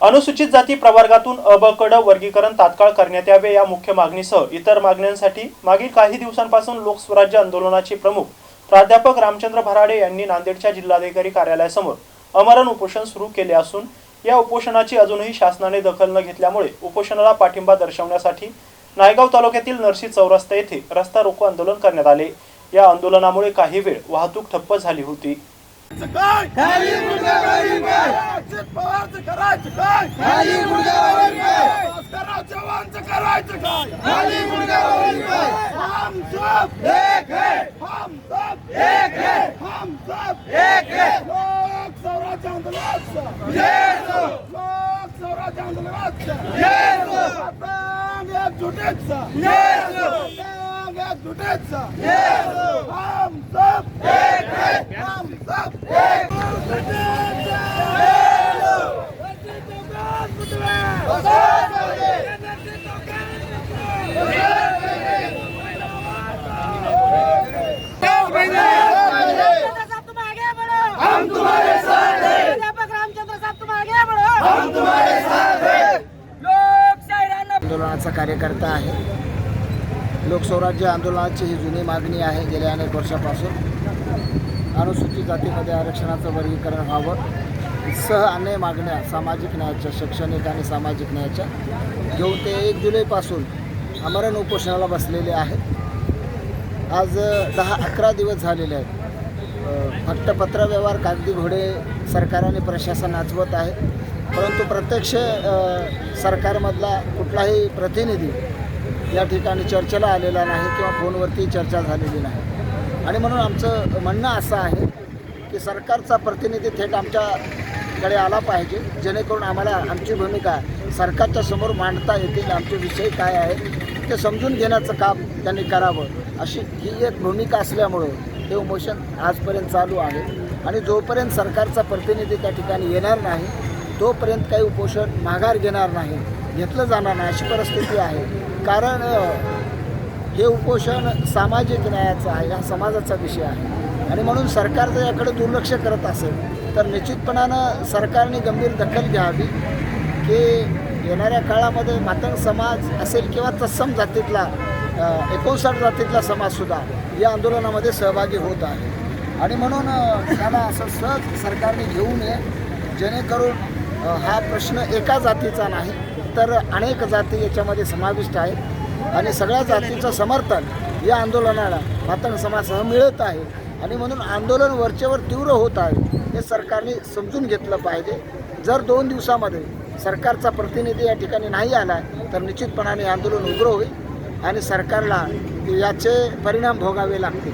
अनुसूचित जाती प्रवर्गातून अबकड वर्गीकरण तात्काळ करण्यात यावे या मुख्य मागणीसह इतर मागण्यांसाठी मागील काही दिवसांपासून लोकस्वराज्य आंदोलनाचे प्रमुख प्राध्यापक रामचंद्र भराडे यांनी नांदेडच्या जिल्हाधिकारी कार्यालयासमोर अमरण उपोषण सुरू केले असून या उपोषणाची अजूनही शासनाने दखल न घेतल्यामुळे उपोषणाला पाठिंबा दर्शवण्यासाठी नायगाव तालुक्यातील नरसी चौरस्ता येथे रस्ता रोको आंदोलन करण्यात आले. या आंदोलनामुळे काही वेळ वाहतूक ठप्प झाली होती. काय खाली करायचं काय भास्करराव चव्हाणचं करायचं काय? खाली गुडघ्यावरील पाय. हम सब एक है. हम सब एक है. हम सब एक है. लोक स्वराज्य आंदोलनाचं जय हो लोक स्वराज्य आंदोलनाचं जय हो पतंग एकजुटीचं जय हो पतंग एकजुटीचं जय हो हम सब एक है हम सब एक बसात पाहिजे रामचंद्र साहब तुम आगे बढ़ो हम तुम्हारे साथ हैं। प्राध्यापक रामचंद्र साहब तुम आगे बढ़ो हम तुम्हारे साथ हैं। लोकशाही आंदोलनाचा कार्यकर्ता आहे. लोकस्वराज्य आंदोलनाची ही जुनी मागणी आहे गेल्या अनेक वर्षापासून. अनुसूचित जातीमध्ये आरक्षणाचं वर्गीकरण व्हावं. सह अन्य मागण्या सामाजिक न्यायाच्या शैक्षणिक आणि सामाजिक न्यायाच्या. घेऊन ते एक जुलैपासून आमरण उपोषणाला बसलेले आहेत. आज दहा अकरा दिवस झालेले आहेत. फक्त पत्रव्यवहार कागदी घोडे सरकार आणि प्रशासन नाचवत आहे. परंतु प्रत्यक्ष सरकारमधला कुठलाही प्रतिनिधी या ठिकाणी चर्चेला आलेला नाही किंवा फोनवरती चर्चा झालेली नाही. आणि म्हणून आमचं म्हणणं असं आहे की सरकारचा प्रतिनिधी थेट आमच्याकडे आला पाहिजे. जेणेकरून आम्हाला आमची भूमिका सरकारच्या समोर मांडता येतील. आमचे विषय काय आहेत ते समजून घेण्याचं काम त्यांनी करावं. अशी ही एक भूमिका असल्यामुळं हे उपोषण आजपर्यंत चालू आहे. आणि जोपर्यंत सरकारचा प्रतिनिधी त्या ठिकाणी येणार नाही तोपर्यंत काही उपोषण माघार घेणार नाही. घेतलं जाणार नाही अशी परिस्थिती आहे. कारण हे उपोषण सामाजिक न्यायाचं आहे हा समाजाचा विषय आहे. आणि म्हणून सरकार जर याकडे दुर्लक्ष करत असेल तर निश्चितपणानं सरकारने गंभीर दखल घ्यावी की येणाऱ्या काळामध्ये मातंग समाज असेल किंवा तत्सम जातीतला एकोणसाठ जातीतला समाजसुद्धा या आंदोलनामध्ये सहभागी होत आहे. आणि म्हणून अ, त्याला असं सहज सरकारने घेऊ नये. जेणेकरून हा प्रश्न एका जातीचा नाही तर अनेक जाती याच्यामध्ये समाविष्ट आहेत. आणि सगळ्या जातीचं समर्थन या आंदोलनाला मातंग समाजासह मिळत आहे. आणि म्हणून आंदोलन वरचेवर तीव्र होत आहे हे सरकारने समजून घेतलं पाहिजे. जर दोन दिवसामध्ये सरकारचा प्रतिनिधी या ठिकाणी नाही आला तर निश्चितपणाने आंदोलन उग्र होईल. आणि सरकारला याचे परिणाम भोगावे लागतील.